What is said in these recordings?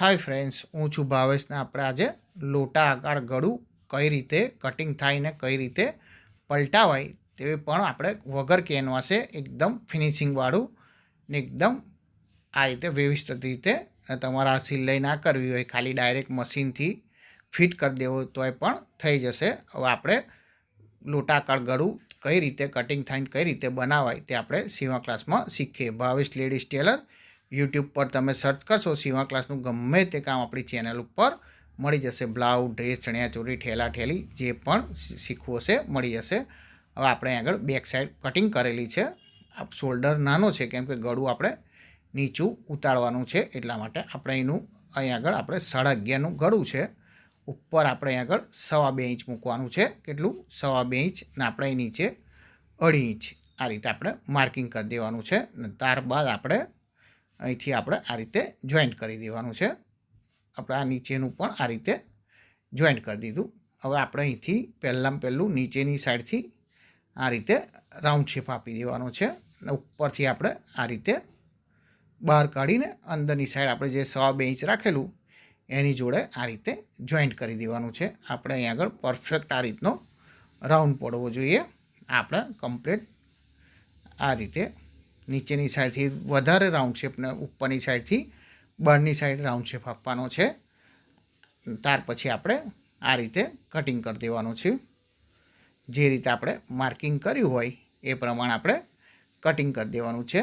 Hi friends હું છું ભાવેશને આપણે આજે લોટા આકાર ગળું કઈ રીતે કટિંગ થાય ને કઈ રીતે પલટાવાય તે પણ આપણે વગર કેનવાસે એકદમ ફિનિશિંગવાળું ને એકદમ આ રીતે વ્યવસ્થિત રીતે તમારા સિલાઈ ના કરવી હોય, ખાલી ડાયરેક્ટ મશીનથી ફિટ કરી દેવો તોય પણ થઈ જશે. હવે આપણે લોટાકાર ગળું કઈ રીતે કટિંગ થાય કઈ રીતે બનાવાય તે આપણે સીવા ક્લાસમાં શીખીએ. ભાવેશ લેડીઝ ટેલર યુટ્યુબ પર તમે સર્ચ કરશો સીવા ક્લાસનું ગમે તે કામ આપણી ચેનલ ઉપર મળી જશે. બ્લાઉઝ ડ્રેસ, ચણિયાચોળી ઠેલા ઠેલી જે પણ શીખવું હશે મળી જશે. હવે આપણે આગળ બેક સાઈડ કટિંગ કરેલી છે. આ શોલ્ડર નાનો છે, કેમ કે ગળું આપણે નીચું ઉતારવાનું છે, એટલા માટે આપણે એનું અહીં આગળ આપણે સાડા અગિયારનું ગળું છે. ઉપર આપણે અહીં આગળ સવા બે ઇંચ મૂકવાનું છે. કેટલું? સવા બે ઇંચ ને આપણે નીચે અઢી ઇંચ આ રીતે આપણે માર્કિંગ કરી દેવાનું છે. ત્યારબાદ આપણે અહીંથી આપણે આ રીતે જોઈન્ટ કરી દેવાનું છે. આપણે આ નીચેનું પણ આ રીતે જોઈન્ટ કરી દીધું. હવે આપણે અહીંથી પહેલાં પહેલું નીચેની સાઈડથી આ રીતે રાઉન્ડ શેપ આપી દેવાનો છે. અને ઉપરથી આપણે આ રીતે બહાર કાઢીને અંદરની સાઈડ આપણે જે સવા બે ઇંચ રાખેલું, એની જોડે આ રીતે જોઈન્ટ કરી દેવાનું છે. આપણે અહીં આગળ પરફેક્ટ આ રીતનો રાઉન્ડ પડવો જોઈએ. આપણે કમ્પ્લીટ આ રીતે નીચેની સાઈડથી વધારે રાઉન્ડ શેપને ઉપરની સાઈડથી બહારની સાઈડ રાઉન્ડ શેપ આપવાનો છે. ત્યાર પછી આપણે આ રીતે કટિંગ કરી દેવાનું છે. જે રીતે આપણે માર્કિંગ કર્યું હોય એ પ્રમાણે આપણે કટિંગ કરી દેવાનું છે.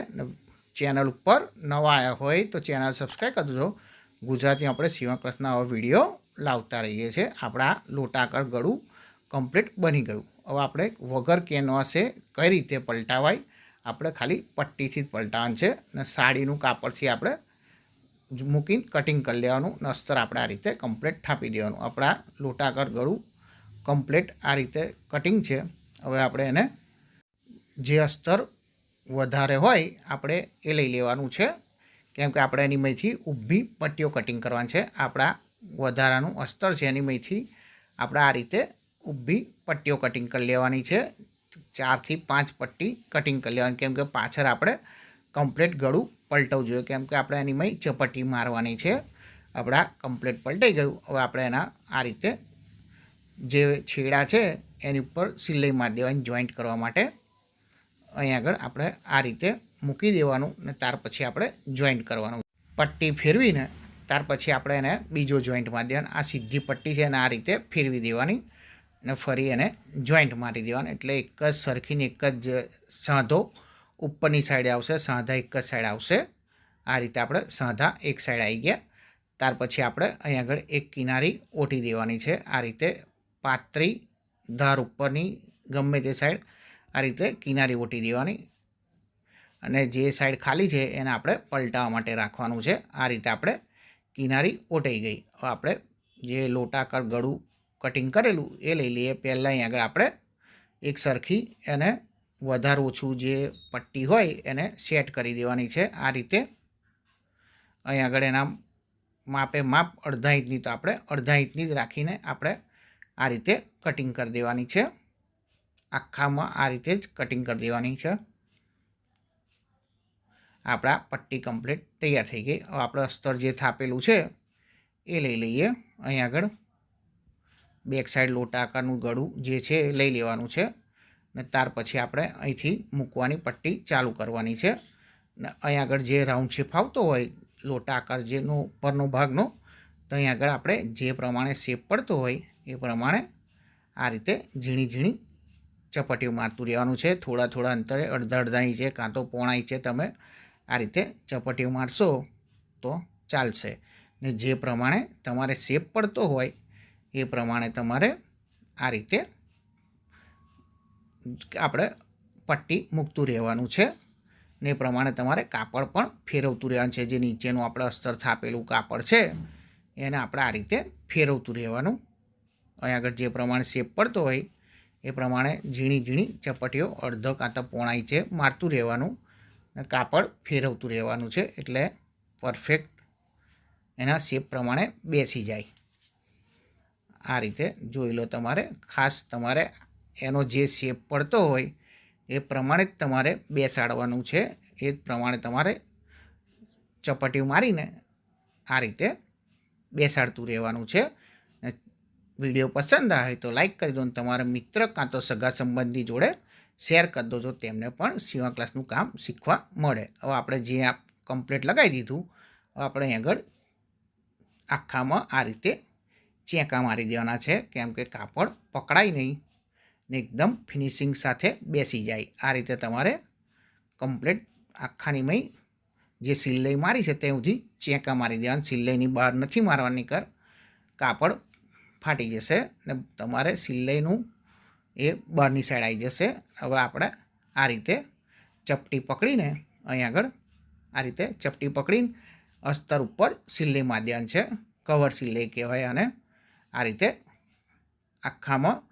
ચેનલ ઉપર નવા આવ્યા હોય તો ચેનલ સબસ્ક્રાઈબ કરજો ગુજરાતી આપણે સીવા ક્લાસના વીડિયો લાવતા રહીએ છીએ. આપણા લોટાકર ગળું કમ્પ્લીટ બની ગયું. હવે આપણે વગર કેનવાસે કઈ રીતે પલટાવાય આપણે ખાલી પટ્ટીથી જ પલટાવવાનું છે અને સાડીનું કાપડથી આપણે મૂકીને કટિંગ કરી લેવાનું નસ્તર આપણે આ રીતે કમ્પ્લેટ થાપી દેવાનું. આપણા લોટાકર ગળું કમ્પ્લેટ આ રીતે કટિંગ છે. હવે આપણે એને જે અસ્તર વધારે હોય આપણે એ લઈ લેવાનું છે. કેમ કે આપણે એની મહીથી ઊભી પટ્ટીઓ કટિંગ કરવાની છે. આપણા વધારાનું અસ્તર છે એની મહીથી આપણે આ રીતે ઊભી પટ્ટીઓ કટિંગ કરી લેવાની છે. ચારથી પાંચ પટ્ટી કટિંગ કરી લેવાની. કેમ કે પાછળ આપણે કમ્પ્લેટ ગળું પલટવું જોઈએ. કેમ કે આપણે એની મય ચપટ્ટી મારવાની છે. આપણા કમ્પ્લેટ પલટાઈ ગયું. હવે આપણે એના આ રીતે જે છેડા છે એની ઉપર સિલાઈ મારી દેવાની જોઈન્ટ કરવા માટે. અહીં આગળ આપણે આ રીતે મૂકી દેવાનું ને ત્યાર પછી આપણે જોઈન્ટ કરવાનું. પટ્ટી ફેરવીને ત્યાર પછી આપણે એને બીજો જોઈન્ટ મારી દેવાનું. આ સીધી પટ્ટી છે એને આ રીતે ફેરવી દેવાની. ને ફરી એને જોઈન્ટ મારી દેવાનું. એટલે એક જ સરખીને એક જ સાંધો ઉપરની સાઈડે આવશે, સાંધા એક જ સાઈડ આવશે. આ રીતે આપણે સાંધા એક સાઈડ આવી ગયા. ત્યાર પછી આપણે અહીં આગળ એક કિનારી ઓટી દેવાની છે. આ રીતે પાત્રી ધાર ઉપરની ગમે તે સાઈડ આ રીતે કિનારી ઓટી દેવાની. અને જે સાઈડ ખાલી છે એને આપણે પલટાવવા માટે રાખવાનું છે. આ રીતે આપણે કિનારી ઓટાઈ ગઈ. આપણે જે લોટાકર ગળું કટિંગ કરેલું, એ લઈ લઈએ. પહેલાં અહીં આગળ આપણે એક સરખી એને વધારે ઓછું જે પટ્ટી હોય એને સેટ કરી દેવાની છે. આ રીતે અહીં આગળ એના માપે માપ અડધા ઇંચની તો આપણે અડધા ઇંચની જ રાખીને આપણે આ રીતે કટિંગ કરી દેવાની છે. આખામાં આ રીતે જ કટિંગ કરી દેવાની છે. આપણા પટ્ટી કમ્પ્લીટ તૈયાર થઈ ગઈ. હવે આપણે અસ્તર જે થાપેલું છે, એ લઈ લઈએ. અહીં આગળ બેક સાઈડ લોટા આકારનું ગળું જે છે એ લઈ લેવાનું છે ને ત્યાર પછી આપણે અહીંથી મૂકવાની પટ્ટી ચાલુ કરવાની છે ને અહીં આગળ જે રાઉન્ડ શેપ આવતો હોય લોટા આકાર જેનો ઉપરનો ભાગનો, તો અહીં આગળ આપણે જે પ્રમાણે શેપ પડતો હોય એ પ્રમાણે આ રીતે ઝીણી ઝીણી ચપટીઓ મારતું રહેવાનું છે. થોડા થોડા અંતરે અડધા અડધા ઇંચે કાં તો પોણા ઇંચે તમે આ રીતે ચપટીઓ મારશો તો ચાલશે ને જે પ્રમાણે તમારે શેપ પડતો હોય એ પ્રમાણે તમારે આ રીતે આપણે પટ્ટી મૂકતું રહેવાનું છે ને એ પ્રમાણે તમારે કાપડ પણ ફેરવતું રહેવાનું છે. જે નીચેનું આપણે અસ્તર થાપેલું કાપડ છે, એને આપણે આ રીતે ફેરવતું રહેવાનું. અહીં આગળ જે પ્રમાણે શેપ પડતો હોય, એ પ્રમાણે ઝીણી ઝીણી ચપટીઓ અડધો કાં તો પોણાઈ છે મારતું રહેવાનું કાપડ ફેરવતું રહેવાનું છે. એટલે પરફેક્ટ એના શેપ પ્રમાણે બેસી જાય. આ રીતે જોઈ લો તમારે. ખાસ તમારે એનો જે શેપ પડતો હોય એ પ્રમાણે જ તમારે બેસાડવાનું છે. એ જ પ્રમાણે તમારે ચપટી મારીને આ રીતે બેસાડતું રહેવાનું છે. વીડિયો પસંદ આવે તો લાઈક કરી દો અને તમારા મિત્ર કાં તો સગા સંબંધી જોડે શેર કરી દો તો તેમને પણ સીવા ક્લાસનું કામ શીખવા મળે. હવે આપણે જે આ કમ્પ્લેટ લગાવી દીધું, હવે આપણે આગળ આખામાં આ રીતે ચેંકા મારી દેવાના છે, કેમ કે કાપડ પકડાય નહીં ને એકદમ ફિનિશિંગ સાથે બેસી જાય. આ રીતે તમારે કમ્પ્લીટ આખાની મય જે સિલાઈ મારી છે તે સુધી ચેંકા મારી દેવાની, સિલાઈની બહાર નથી મારવાની કર, કાપડ ફાટી જશે ને તમારે સિલાઈનું એ બહારની સાઈડ આવી જશે. હવે આપણે આ રીતે ચપટી પકડીને અહીં આગળ આ રીતે ચપટી પકડીને અસ્તર ઉપર સિલાઈ દેવાની છે. કવર સિલાઈ કહેવાય અને આ રીતે આખામાં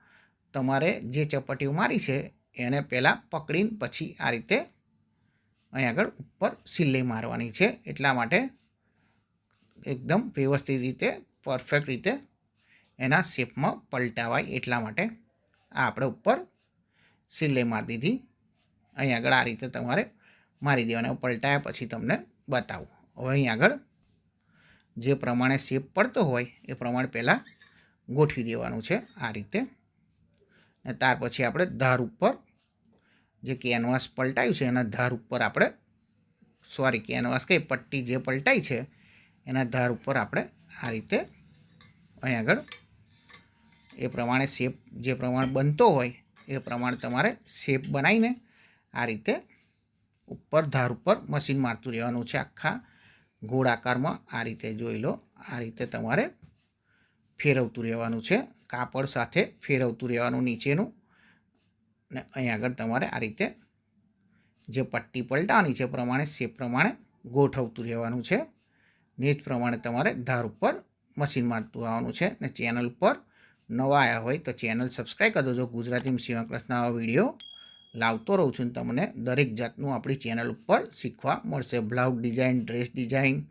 તમારે જે ચપટીઓ મારી છે, એને પહેલાં પકડીને પછી આ રીતે અહીં આગળ ઉપર સિલાઈ મારવાની છે. એટલા માટે એકદમ વ્યવસ્થિત રીતે, પરફેક્ટ રીતે એના શેપમાં પલટાવાય એટલા માટે આ આપણે ઉપર સિલાઈ મારી દીધી. અહીં આગળ આ રીતે તમારે મારી દેવાના. પલટાયા પછી તમને બતાવું. હવે અહીં આગળ જે પ્રમાણે શેપ પડતો હોય, એ પ્રમાણે પહેલાં ગોઠવી દેવાનું છે આ રીતે. અને ત્યાર પછી આપણે ધાર ઉપર જે કેનવાસ પલટાયું છે, એના ધાર ઉપર આપણે, સોરી, કેનવાસ કઈ, પટ્ટી જે પલટાઈ છે, એના ધાર ઉપર આપણે આ રીતે અહીં આગળ એ પ્રમાણે શેપ જે પ્રમાણે બનતો હોય, એ પ્રમાણે તમારે શેપ બનાવીને આ રીતે ઉપર ધાર ઉપર મશીન મારતું રહેવાનું છે આખા ગોળાકારમાં. આ રીતે જોઈ લો, આ રીતે તમારે ફેરવતું રહેવાનું છે. કાપડ સાથે ફેરવતું રહેવાનું નીચેનું. ને અહીં આગળ તમારે આ રીતે જે પટ્ટી પલટાવાની છે પ્રમાણે, શેપ પ્રમાણે ગોઠવતું રહેવાનું છે. ને જ પ્રમાણે તમારે ધાર ઉપર મશીન મારતું આવવાનું છે. ને ચેનલ પર નવા આવ્યા હોય તો ચેનલ સબસ્ક્રાઈબ કરી દેજો. ગુજરાતી સીવા ક્લાસના આવા વીડિયો લાવતો રહું છું તમને દરેક જાતનું આપણી ચેનલ ઉપર શીખવા મળશે. બ્લાઉઝ ડિઝાઇન, ડ્રેસ ડિઝાઇન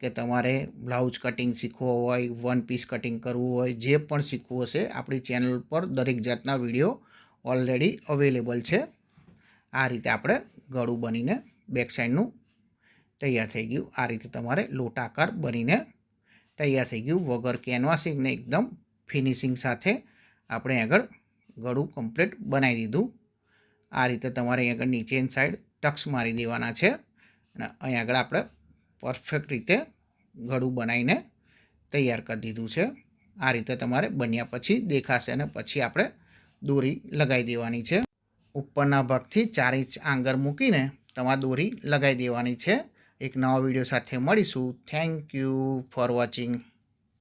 કે તમારે બ્લાઉઝ કટિંગ શીખવો હોય વન પીસ કટિંગ કરવું હોય, જે પણ શીખવું હશે, આપણી ચેનલ ઉપર દરેક જાતના વીડિયો ઓલરેડી અવેલેબલ છે. આ રીતે આપણે ગળું બનીને બેક સાઈડનું તૈયાર થઈ ગયું. આ રીતે તમારે લોટાકાર બનીને તૈયાર થઈ ગયું. વગર કેનવાસિંગને એકદમ ફિનિશિંગ સાથે આપણે આગળ ગળું કમ્પ્લીટ બનાવી દીધું. આ રીતે તમારે અહીં આગળ નીચેની સાઈડ ટક્સ મારી દેવાના છે. અને અહીં આગળ આપણે પરફેક્ટ રીતે ગળું બનાવીને તૈયાર કરી દીધું છે. આ રીતે તમારે બન્યા પછી દેખાશે અને પછી આપણે દોરી લગાવી દેવાની છે. ઉપરના ભાગથી ચાર ઇંચ આંગર મૂકીને તમારે દોરી લગાવી દેવાની છે. એક નવા વીડિયો સાથે મળીશું. Thank you for watching